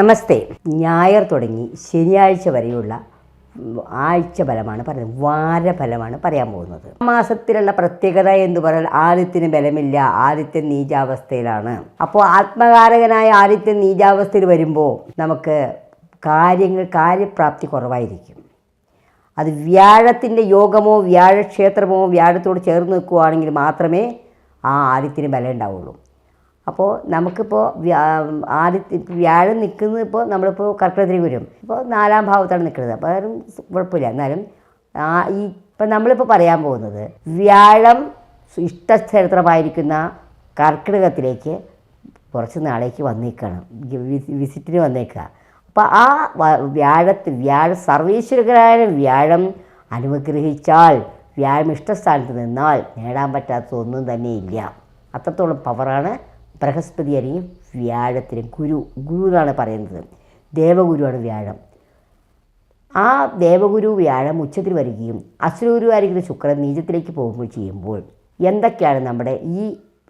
നമസ്തേ. ഞായർ തുടങ്ങി ശനിയാഴ്ച വരെയുള്ള ആഴ്ച ഫലമാണ് പറയുന്നത് വാരഫലമാണ് പറയാൻ പോകുന്നത്. മാസത്തിലുള്ള പ്രത്യേകത എന്ന് പറഞ്ഞാൽ ആദിത്യന് ബലമില്ല. ആദിത്യൻ നീചാവസ്ഥയിലാണ്. അപ്പോൾ ആത്മകാരകനായ ആദിത്യൻ നീചാവസ്ഥയിൽ വരുമ്പോൾ നമുക്ക് കാര്യങ്ങൾ കാര്യപ്രാപ്തി കുറവായിരിക്കും. അത് വ്യാഴത്തിന്റെ യോഗമോ വ്യാഴക്ഷേത്രമോ വ്യാഴത്തോട് ചേർന്ന് നിൽക്കുകയാണെങ്കിൽ മാത്രമേ ആ ആദിത്യന് ബലം ഉണ്ടാവുള്ളൂ. അപ്പോൾ നമുക്കിപ്പോൾ വ്യാ ആദ്യത്തെ വ്യാഴം നിൽക്കുന്നത് ഇപ്പോൾ നമ്മളിപ്പോൾ കർക്കിടകത്തിൽ വരും. ഇപ്പോൾ നാലാം ഭാവത്താണ് നിൽക്കുന്നത്. അപ്പോൾ അതും കുഴപ്പമില്ല. എന്നാലും ഈ ഇപ്പം നമ്മളിപ്പോൾ പറയാൻ പോകുന്നത് വ്യാഴം ഇഷ്ടക്ഷേത്രമായിരിക്കുന്ന കർക്കിടകത്തിലേക്ക് കുറച്ച് നാളേക്ക് വന്നേക്കാണ്. വിസിറ്റിന് വന്നേക്കുക അപ്പോൾ ആ വ്യാഴത്തിൽ വ്യാഴത്ത് വ്യാഴ സർവീശ്വരകരായ വ്യാഴം അനുഗ്രഹിച്ചാൽ വ്യാഴം ഇഷ്ടസ്ഥാനത്ത് നിന്നാൽ നേടാൻ പറ്റാത്ത ഒന്നും തന്നെ ഇല്ല. അത്രത്തോളം പവറാണ് ബൃഹസ്പതി അല്ലെങ്കിൽ വ്യാഴത്തിനും ഗുരു ഗുരു എന്നാണ് പറയുന്നത്. ദേവഗുരുവാണ് വ്യാഴം. ആ ദേവഗുരു വ്യാഴം ഉച്ചത്തിൽ വരികയും അസുരഗുരുവായിരിക്കുന്ന ശുക്രൻ നീചത്തിലേക്ക് പോകുമ്പോൾ ചെയ്യുമ്പോൾ എന്തൊക്കെയാണ് നമ്മുടെ ഈ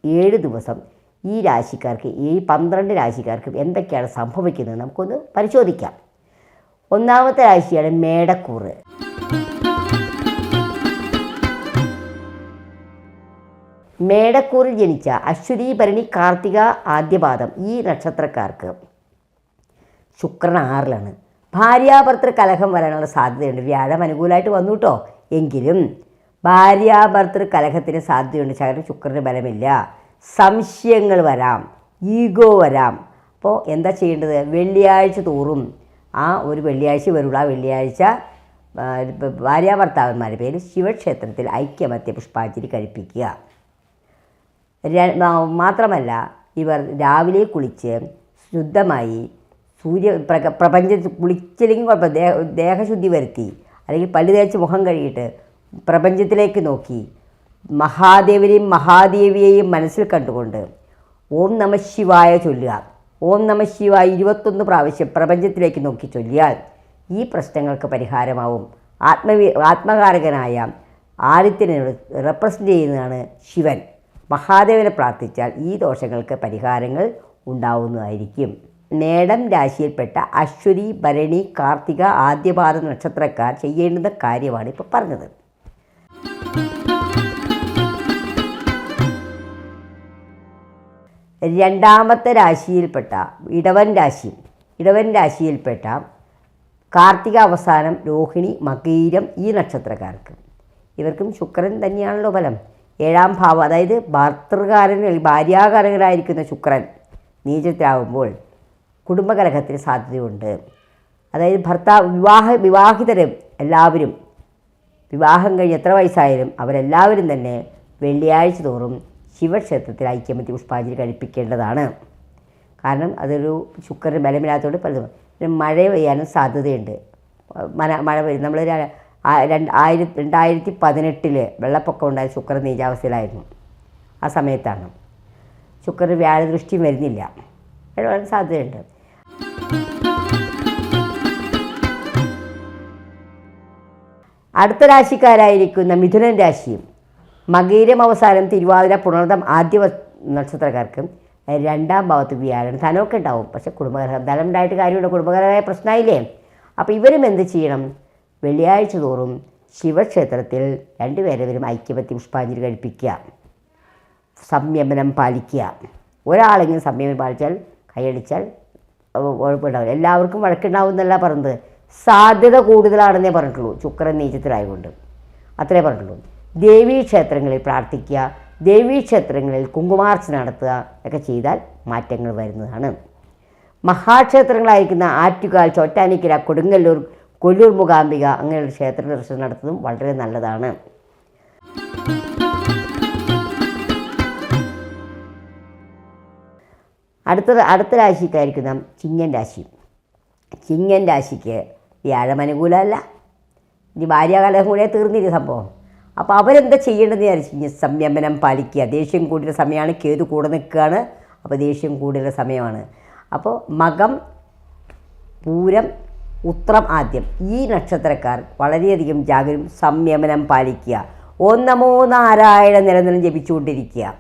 ഏഴ് ദിവസം ഈ രാശിക്കാർക്ക് ഈ പന്ത്രണ്ട് രാശിക്കാർക്ക് എന്തൊക്കെയാണ് സംഭവിക്കുന്നത് നമുക്കൊന്ന് പരിശോധിക്കാം. ഒന്നാമത്തെ രാശിയാണ് മേടക്കൂറ്. മേടക്കൂറിൽ ജനിച്ച അശ്വതി ഭരണി കാർത്തിക ആദ്യപാദം ഈ നക്ഷത്രക്കാർക്ക്. ശുക്രൻ ആറിലാണ്. ഭാര്യാഭർത്തൃ കലഹം വരാനുള്ള സാധ്യതയുണ്ട്. വ്യാഴം അനുകൂലമായിട്ട് വന്നു കേട്ടോ എങ്കിലും ഭാര്യാഭർത്തൃ കലഹത്തിന് സാധ്യതയുണ്ട്. ശകലം ശുക്രന് ബലമില്ല. സംശയങ്ങൾ വരാം. ഈഗോ വരാം. അപ്പോൾ എന്താ ചെയ്യേണ്ടത്? വെള്ളിയാഴ്ച തോറും ആ ഒരു വെള്ളിയാഴ്ച വരുള്ള. ആ വെള്ളിയാഴ്ച ഭാര്യാഭർത്താവന്മാരുടെ പേര് ശിവക്ഷേത്രത്തിൽ ഐക്യമത്യ പുഷ്പാഞ്ജലി കഴിപ്പിക്കുക. മാത്രമല്ല ഇവർ രാവിലെ കുളിച്ച് ശുദ്ധമായി സൂര്യ പ്രപഞ്ചത്തിൽ കുളിച്ചില്ലെങ്കിൽ കുഴപ്പം ദേഹ ദേഹശുദ്ധി വരുത്തി അല്ലെങ്കിൽ പല്ലു തേച്ച് മുഖം കഴുകിയിട്ട് പ്രപഞ്ചത്തിലേക്ക് നോക്കി മഹാദേവനെയും മഹാദേവിയെയും മനസ്സിൽ കണ്ടുകൊണ്ട് ഓം നമ ശിവായ ചൊല്ലുക. ഓം നമ ശിവായ ഇരുപത്തൊന്ന് പ്രാവശ്യം പ്രപഞ്ചത്തിലേക്ക് നോക്കി ചൊല്ലിയാൽ ഈ പ്രശ്നങ്ങൾക്ക് പരിഹാരമാവും. ആത്മവി ആത്മകാരകനായ ആദിത്യനോട് റെപ്രസെന്റ് ചെയ്യുന്നതാണ് ശിവൻ. മഹാദേവനെ പ്രാർത്ഥിച്ചാൽ ഈ ദോഷങ്ങൾക്ക് പരിഹാരങ്ങൾ ഉണ്ടാവുന്നതായിരിക്കും. മേടം രാശിയിൽപ്പെട്ട അശ്വതി ഭരണി കാർത്തിക ആദ്യപാദ നക്ഷത്രക്കാർ ചെയ്യേണ്ടുന്ന കാര്യമാണ് ഇപ്പോൾ പറഞ്ഞത്. രണ്ടാമത്തെ രാശിയിൽപ്പെട്ട ഇടവൻ രാശി ഇടവൻ രാശിയിൽപ്പെട്ട കാർത്തിക അവസാനം രോഹിണി മകീരം ഈ നക്ഷത്രക്കാർക്ക്. ഇവർക്കും ശുക്രൻ തന്നെയാണല്ലോ ഫലം. ഏഴാം ഭാവം അതായത് ഭർത്തൃകാരൻ ഭാര്യാകാരകനായിരിക്കുന്ന ശുക്രൻ നീചത്തിലാവുമ്പോൾ കുടുംബകലഹത്തിന് സാധ്യതയുണ്ട്. അതായത് ഭർത്താവ് വിവാഹ വിവാഹിതരും എല്ലാവരും വിവാഹം കഴിഞ്ഞ് എത്ര വയസ്സായാലും അവരെല്ലാവരും തന്നെ വെള്ളിയാഴ്ച തോറും ശിവക്ഷേത്രത്തിൽ ഐക്യമത്തി പുഷ്പാഞ്ജലി കഴിപ്പിക്കേണ്ടതാണ്. കാരണം അതൊരു ശുക്രന് ബലമില്ലാത്തതുകൊണ്ട് പലതും മഴ പെയ്യാനും സാധ്യതയുണ്ട്. മന മഴ പെയ്യും നമ്മൾ രണ്ട് ആയിരത്തി രണ്ടായിരത്തി പതിനെട്ടിൽ വെള്ളപ്പൊക്കം ഉണ്ടായ ശുക്രൻ നീചാവസ്ഥയിലായിരുന്നു. ആ സമയത്താണ്. ശുക്രന് വ്യാഴദൃഷ്ടിയും വരുന്നില്ല. വരാൻ സാധ്യതയുണ്ട്. അടുത്ത രാശിക്കാരായിരിക്കുന്ന മിഥുനൻ രാശിയും മകീരം അവസാനം തിരുവാതിര പുണർദം ആദ്യ നക്ഷത്രക്കാർക്ക് രണ്ടാം ഭാവത്ത് വ്യാഴം ധനമൊക്കെ ഉണ്ടാവും. പക്ഷെ കുടുംബകലഹം ധനം ഉണ്ടായിട്ട് കാര്യമുണ്ട്. കുടുംബകരമായ പ്രശ്നമായില്ലേ? അപ്പോൾ ഇവരും എന്ത് ചെയ്യണം? വെള്ളിയാഴ്ച തോറും ശിവക്ഷേത്രത്തിൽ രണ്ടുപേരവരും ഐക്യപത്തി പുഷ്പാഞ്ജലി കഴിപ്പിക്കുക. സംയമനം പാലിക്കുക. ഒരാളെങ്കിലും സംയമനം പാലിച്ചാൽ കൈയടിച്ചാൽ കുഴപ്പമുണ്ടാവില്ല. എല്ലാവർക്കും വഴക്കുണ്ടാവും എന്നല്ല പറഞ്ഞത്. സാധ്യത കൂടുതലാണെന്നേ പറഞ്ഞിട്ടുള്ളൂ. ശുക്രൻ നീചത്തിലായതുകൊണ്ട്. അത്രേ പറഞ്ഞിട്ടുള്ളൂ. ദേവീ ക്ഷേത്രങ്ങളിൽ പ്രാർത്ഥിക്കുക ദേവീ ക്ഷേത്രങ്ങളിൽ കുങ്കുമാർച്ചന നടത്തുക ഒക്കെ ചെയ്താൽ മാറ്റങ്ങൾ വരുന്നതാണ്. മഹാക്ഷേത്രങ്ങളായിരിക്കുന്ന ആറ്റുകാൽ ചോറ്റാനിക്കര കൊടുങ്ങല്ലൂർ കൊല്ലൂർ മൂകാംബിക അങ്ങനെയുള്ള ക്ഷേത്ര ദർശനം നടത്തുന്നതും വളരെ നല്ലതാണ്. അടുത്ത അടുത്ത രാശിക്കായിരിക്കും നാം ചിങ്ങൻ രാശി. ചിങ്ങൻ രാശിക്ക് വ്യാഴം അനുകൂലമല്ല ഇനി ഭാര്യാകാലം കൂടെ തീർന്നില്ല സംഭവം. അപ്പോൾ അവരെന്താ ചെയ്യേണ്ടതെന്ന് വിചാരിച്ചു സംയമനം പാലിക്കുക. ദേഷ്യം കൂടിയ സമയമാണ് കേതു കൂടെ നിൽക്കുകയാണ്. അപ്പോൾ ദേഷ്യം കൂടിയ സമയമാണ്. അപ്പോൾ മകം പൂരം ഉത്രം ആദ്യം. ഈ നക്ഷത്രക്കാർ വളരെയധികം ജാഗ്രത സംയമനം പാലിക്കുക. ഓം നമോ നാരായണ നിരന്തരം ജപിച്ചുകൊണ്ടിരിക്കുക.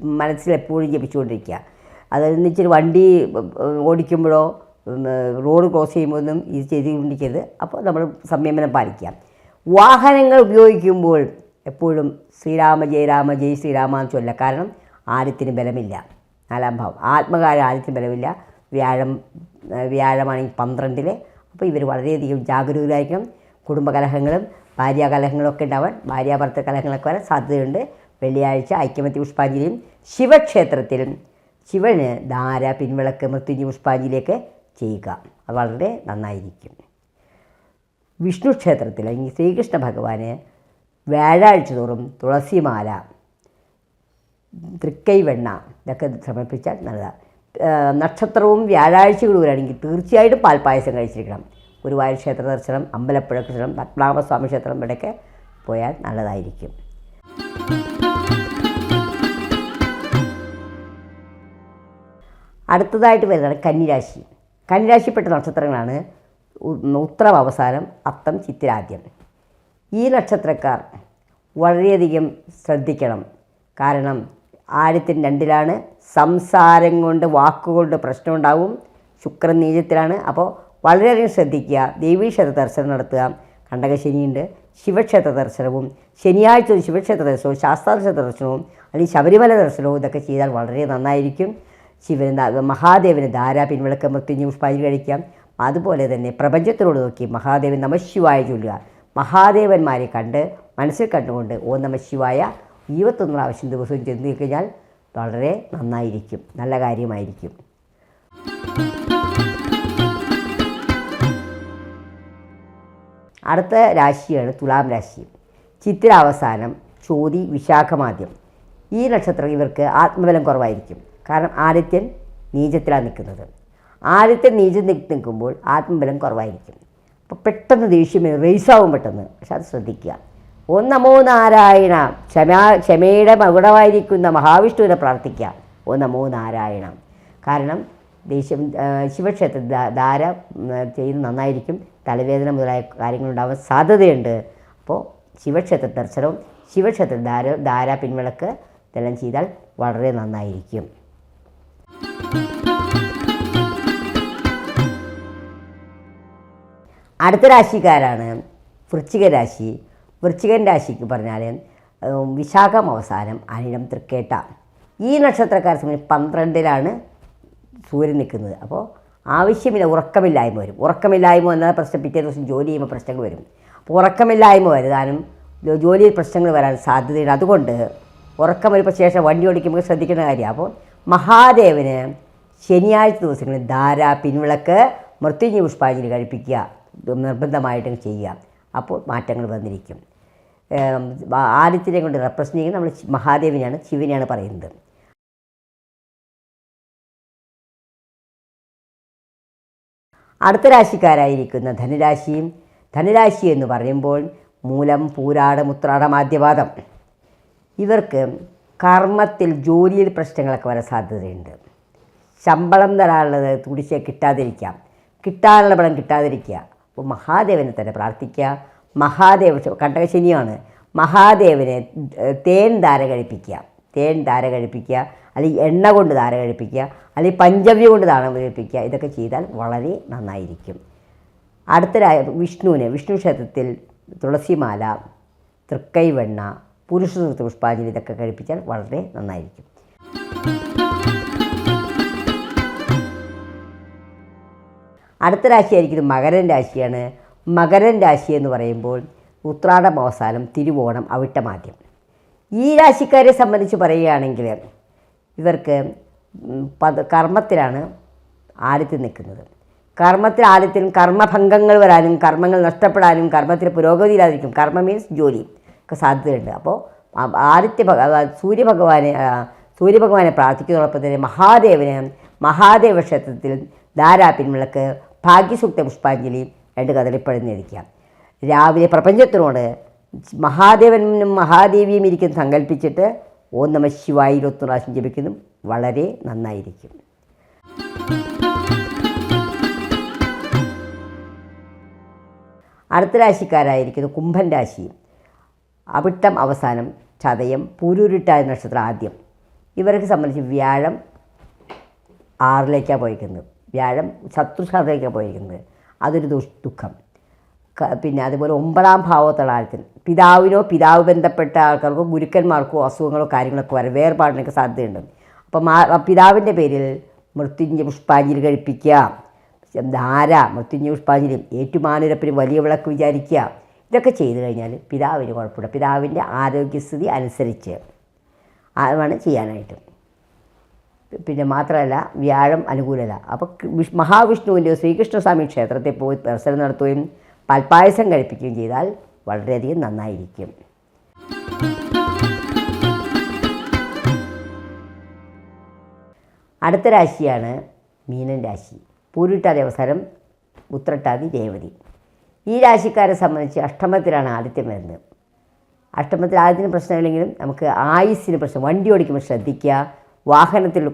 മനസ്സിൽ എപ്പോഴും ജപിച്ചുകൊണ്ടിരിക്കുക. അതെന്ന് വെച്ചാൽ വണ്ടി ഓടിക്കുമ്പോഴോ റോഡ് ക്രോസ് ചെയ്യുമ്പോഴൊന്നും ഇത് ചെയ്തുകൊണ്ടിരിക്കരുത്. അപ്പോൾ നമ്മൾ സംയമനം പാലിക്കുക. വാഹനങ്ങൾ ഉപയോഗിക്കുമ്പോൾ എപ്പോഴും ശ്രീരാമ ജയ രാമ ജയ് ശ്രീരാമ എന്ന് ചൊല്ല. കാരണം ആദ്യത്തിന് ബലമില്ല. നാലാം ഭാവം. ആത്മകാരം ആദ്യത്തിന് ബലമില്ല. വ്യാഴം വ്യാഴമാണെങ്കിൽ പന്ത്രണ്ടിൽ അപ്പോൾ ഇവർ വളരെയധികം ജാഗരൂകരായിരിക്കണം. കുടുംബകലഹങ്ങളും ഭാര്യാകലഹങ്ങളൊക്കെ ഉണ്ടാവാൻ ഭാര്യാഭർത്ത കലഹങ്ങളൊക്കെ വരാൻ സാധ്യതയുണ്ട്. വെള്ളിയാഴ്ച ഐക്യമത്യ പുഷ്പാഞ്ജലിയും ശിവക്ഷേത്രത്തിലും. ശിവന് ധാര പിൻവിളക്ക് മൃത്യുഞ്ജി പുഷ്പാഞ്ജലിയൊക്കെ ചെയ്യുക. അത് വളരെ നന്നായിരിക്കും. വിഷ്ണു ക്ഷേത്രത്തിൽ അല്ലെങ്കിൽ ശ്രീകൃഷ്ണ ഭഗവാന് വ്യാഴാഴ്ച തോറും തുളസിമാല തൃക്കൈവെണ്ണ ഇതൊക്കെ സമർപ്പിച്ചാൽ നല്ലതാണ്. നക്ഷത്രവും വ്യാഴാഴ്ചകൾ വരികയാണെങ്കിൽ തീർച്ചയായിട്ടും പാൽപ്പായസം കഴിച്ചിരിക്കണം. ഗുരുവായൂർ ക്ഷേത്ര ദർശനം അമ്പലപ്പുഴ ക്ഷേത്രം പത്മനാഭസ്വാമി ക്ഷേത്രം ഇവിടെയൊക്കെ പോയാൽ നല്ലതായിരിക്കും. അടുത്തതായിട്ട് വരുന്നത് കന്നിരാശി. കന്നിരാശിപ്പെട്ട നക്ഷത്രങ്ങളാണ് ഉത്രം അവസാനം അത്തം ചിത്തിരാദ്യം. ഈ നക്ഷത്രക്കാർ വളരെയധികം ശ്രദ്ധിക്കണം. കാരണം ആദ്യത്തിന് രണ്ടിലാണ് സംസാരം കൊണ്ട് വാക്കുകൊണ്ട് പ്രശ്നമുണ്ടാവും ശുക്രൻ നീചത്തിലാണ്. അപ്പോൾ വളരെയധികം ശ്രദ്ധിക്കുക. ദേവീക്ഷേത്ര ദർശനം നടത്തുക. കണ്ടകശനിയുണ്ട്. ശിവക്ഷേത്ര ദർശനവും ശനിയാഴ്ച ഒരു ശിവക്ഷേത്ര ദർശനവും ശാസ്താക്ഷേത്ര ദർശനവും അല്ലെങ്കിൽ ശബരിമല ദർശനവും ഇതൊക്കെ ചെയ്താൽ വളരെ നന്നായിരിക്കും. ശിവന് മഹാദേവന് ധാര പിൻവിളക്ക് മൃത്യുഞ്ഞ് പുഷ്പാഞ്ജലി കഴിക്കാം. അതുപോലെ തന്നെ പ്രപഞ്ചത്തിനോട് നോക്കി മഹാദേവൻ നമശിവായ ചൊല്ലുക. മഹാദേവന്മാരെ കണ്ട് മനസ്സിൽ കണ്ടുകൊണ്ട് ഓ നമശിവായ ഇരുപത്തൊന്ന് പ്രാവശ്യം ദിവസവും ചെന്ന് കഴിഞ്ഞാൽ വളരെ നന്നായിരിക്കും. നല്ല കാര്യമായിരിക്കും. അടുത്ത രാശിയാണ് തുലാം രാശി. ചിത്രാവസാനം ചോതി വിശാഖമാദ്യം. ഈ നക്ഷത്രം ഇവർക്ക് ആത്മബലം കുറവായിരിക്കും. കാരണം ആദിത്യൻ നീചത്തിലാണ് നിൽക്കുന്നത്. ആദിത്യൻ നീചം നിൽക്കുമ്പോൾ ആത്മബലം കുറവായിരിക്കും. അപ്പോൾ പെട്ടെന്ന് ദേഷ്യം റേസാവും പെട്ടെന്ന്. പക്ഷെ അത് ശ്രദ്ധിക്കുക. ഓ നമോ നാരായണ. ക്ഷമാ ക്ഷമയുടെ മകുടമായിരിക്കുന്ന മഹാവിഷ്ണുവിനെ പ്രാർത്ഥിക്കാം. ഓ നമോ നാരായണ. കാരണം ആ, ശിവക്ഷേത്ര ധാര ചെയ്ത് നന്നായിരിക്കും. തലവേദന മുതലായ കാര്യങ്ങളുണ്ടാവാൻ സാധ്യതയുണ്ട്. അപ്പോൾ ശിവക്ഷേത്ര ദർശനവും ശിവക്ഷേത്ര ധാര ധാര പിൻവിളക്ക് ഇതെല്ലാം ചെയ്താൽ വളരെ നന്നായിരിക്കും. അടുത്ത രാശിക്കാരാണ്. വൃശ്ചിക രാശി. വൃശ്ചികൻ രാശിക്ക് പറഞ്ഞാൽ വിശാഖം അവസാനം അനിഴം തൃക്കേട്ട. ഈ നക്ഷത്രക്കാരെ സംബന്ധിച്ച് പന്ത്രണ്ടിലാണ് സൂര്യൻ നിൽക്കുന്നത്. അപ്പോൾ ആവശ്യമില്ല ഉറക്കമില്ലായ്മ വരും. ഉറക്കമില്ലായ്മ വന്നാൽ പ്രശ്നം പിറ്റേ ദിവസം ജോലി ചെയ്യുമ്പോൾ പ്രശ്നങ്ങൾ വരും. അപ്പോൾ ഉറക്കമില്ലായ്മ വരുതാനും ജോലിയിൽ പ്രശ്നങ്ങൾ വരാൻ സാധ്യതയുണ്ട്. അതുകൊണ്ട് ഉറക്കം വരുമ്പോൾ ശേഷം വണ്ടി ഓടിക്കുമ്പോൾ ശ്രദ്ധിക്കേണ്ട കാര്യമാണ് അപ്പോൾ മഹാദേവന് ശനിയാഴ്ച ദിവസങ്ങളിൽ ധാര പിൻവിളക്ക് മൃത്യുഞ്ജി പുഷ്പാഞ്ജലി കഴിപ്പിക്കുക നിർബന്ധമായിട്ടും ചെയ്യുക. അപ്പോൾ മാറ്റങ്ങൾ വന്നിരിക്കും. ആദിത്യനെ കൊണ്ട് റെപ്രസെന്റ് ചെയ്യുന്നത് നമ്മൾ മഹാദേവിനെയാണ് ശിവനെയാണ് പറയുന്നത്. അടുത്ത രാശിക്കാരായിരിക്കുന്ന ധനുരാശിയും ധനുരാശി എന്ന് പറയുമ്പോൾ മൂലം പൂരാട ഉത്രാടം ആദ്യപാദം. ഇവർക്ക് കർമ്മത്തിൽ ജോലിയിൽ പ്രശ്നങ്ങളൊക്കെ വരാൻ സാധ്യതയുണ്ട്. ശമ്പളം തരാനുള്ളത് തുടിച്ച് കിട്ടാതിരിക്കാം. കിട്ടാനുള്ള പണം കിട്ടാതിരിക്കുക. അപ്പോൾ മഹാദേവനെ തന്നെ പ്രാർത്ഥിക്കുക. മഹാദേവ കണ്ടകശനിയാണ് മഹാദേവനെ തേൻ ധാര കഴിപ്പിക്കുക. തേൻ ധാര കഴിപ്പിക്കുക അല്ലെങ്കിൽ എണ്ണ കൊണ്ട് ധാര കഴിപ്പിക്കുക അല്ലെങ്കിൽ പഞ്ചവ്യ കൊണ്ട് ധാര കഴിപ്പിക്കുക ഇതൊക്കെ ചെയ്താൽ വളരെ നന്നായിരിക്കും. അടുത്ത വിഷ്ണുവിനെ വിഷ്ണു ക്ഷേത്രത്തിൽ തുളസിമാല തൃക്കൈവെണ്ണ പുരുഷ പുഷ്പാഞ്ജലി ഇതൊക്കെ കഴിപ്പിച്ചാൽ വളരെ നന്നായിരിക്കും. അടുത്ത രാശിയായിരിക്കുന്നത് മകരൻ രാശിയാണ്. മകരൻ രാശി എന്ന് പറയുമ്പോൾ ഉത്രാടം അവസാനം തിരുവോണം അവിട്ടമാദ്യം. ഈ രാശിക്കാരെ സംബന്ധിച്ച് പറയുകയാണെങ്കിൽ ഇവർക്ക് പദ കർമ്മത്തിലാണ് ആദ്യത്തിൽ നിൽക്കുന്നത്. കർമ്മത്തിൽ ആദ്യത്തിനും കർമ്മഭംഗങ്ങൾ വരാനും കർമ്മങ്ങൾ നഷ്ടപ്പെടാനും കർമ്മത്തിൽ പുരോഗതിയിലായിരിക്കും കർമ്മ മീൻസ് ജോലി. ഒക്കെ സാധ്യതയുണ്ട്. അപ്പോൾ ആദിത്യ സൂര്യഭഗവാനെ സൂര്യഭഗവാനെ പ്രാർത്ഥിക്കുന്നതോടൊപ്പം തന്നെ മഹാദേവന് മഹാദേവ ക്ഷേത്രത്തിൽ ധാരാ പിൻവിളക്ക് ഭാഗ്യസൂക്ത പുഷ്പാഞ്ജലി രണ്ട് കദളിപ്പഴം നേദിക്കാം രാവിലെ പ്രപഞ്ചത്തിനോട് മഹാദേവനും മഹാദേവിയും ഇരിക്കുന്ന സങ്കല്പിച്ചിട്ട് ഓം നമ ശിവായി ഇരുപത്തി പ്രാവശ്യം ജപിക്കുന്നതും വളരെ നന്നായിരിക്കും. അടുത്ത രാശിക്കാരായിരിക്കുന്നു കുംഭൻ രാശി. അവിട്ടം അവസാനം ചതയം പൂരൂരിട്ടായ നക്ഷത്രം ആദ്യം. ഇവർക്ക് സംബന്ധിച്ച് വ്യാഴം ആറിലേക്കാണ് പോയിരിക്കുന്നത്. വ്യാഴം ശത്രുശാഖയ്ക്ക് പോയിരിക്കുന്നത്. അതൊരു ദുഃഖം. പിന്നെ അതുപോലെ ഒമ്പതാം ഭാവത്തുള്ള ആഴത്തിൽ പിതാവിനോ പിതാവ് ബന്ധപ്പെട്ട ആൾക്കാർക്കോ ഗുരുക്കന്മാർക്കോ അസുഖങ്ങളോ കാര്യങ്ങളൊക്കെ വരാം വേർപാടിനൊക്കെ സാധ്യതയുണ്ട്. അപ്പം പിതാവിന്റെ പേരിൽ മൃത്യുഞ്ജ പുഷ്പാഞ്ജലി കഴിപ്പിക്കുക. ധാര മൃത്യുഞ്ജ പുഷ്പാഞ്ജലി ഏറ്റുമാനുരപ്പിന് വലിയ വിളക്ക് വിചാരിക്കുക. ഇതൊക്കെ ചെയ്തു കഴിഞ്ഞാൽ പിതാവിന് കുഴപ്പമില്ല. പിതാവിന്റെ ആരോഗ്യസ്ഥിതി അനുസരിച്ച് അതാണ് ചെയ്യാനായിട്ട്. പിന്നെ മാത്രമല്ല വ്യാഴം അനുകൂലത. അപ്പോൾ വിഷ്- മഹാവിഷ്ണുവിന്റെ ശ്രീകൃഷ്ണസ്വാമി ക്ഷേത്രത്തിൽ പോയി ദർശനം നടത്തുകയും പാൽപ്പായസം കഴിപ്പിക്കുകയും ചെയ്താൽ വളരെയധികം നന്നായിരിക്കും. അടുത്ത രാശിയാണ് മീനൻ രാശി. പൂരിട്ടാതി അവസരം ഉത്രട്ടാതി ദേവതി ഈ രാശിക്കാരെ സംബന്ധിച്ച് അഷ്ടമത്തിലാണ് ആദിത്യം വരുന്നത്. അഷ്ടമത്തിൽ ആദ്യത്തിന് പ്രശ്നമില്ലെങ്കിലും നമുക്ക് ആയുസ്സിന് പ്രശ്നം വണ്ടി ഓടിക്കുമ്പോൾ ശ്രദ്ധിക്കുക വാഹനത്തിൽ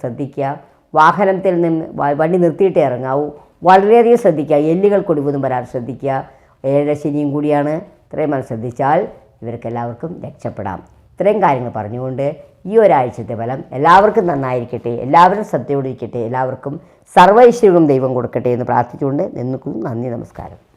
ശ്രദ്ധിക്കുക വാഹനത്തിൽ നിന്ന് വണ്ടി നിർത്തിയിട്ട് ഇറങ്ങാവൂ. വളരെയധികം ശ്രദ്ധിക്കുക. എല്ലുകൾ കൊടിവതും വരാൻ ശ്രദ്ധിക്കുക. ഏഴര ശനിയും കൂടിയാണ് ഇത്രയും മനസ്സ് ശ്രദ്ധിച്ചാൽ ഇവർക്കെല്ലാവർക്കും രക്ഷപ്പെടാം. ഇത്രയും കാര്യങ്ങൾ പറഞ്ഞുകൊണ്ട് ഈ ഒരാഴ്ചത്തെ ഫലം എല്ലാവർക്കും നന്നായിരിക്കട്ടെ. എല്ലാവരും ശ്രദ്ധയോടിരിക്കട്ടെ എല്ലാവർക്കും സർവൈശ്വര്യവും ദൈവം കൊടുക്കട്ടെ എന്ന് പ്രാർത്ഥിച്ചുകൊണ്ട് നിന്നുക്കും നന്ദി നമസ്കാരം.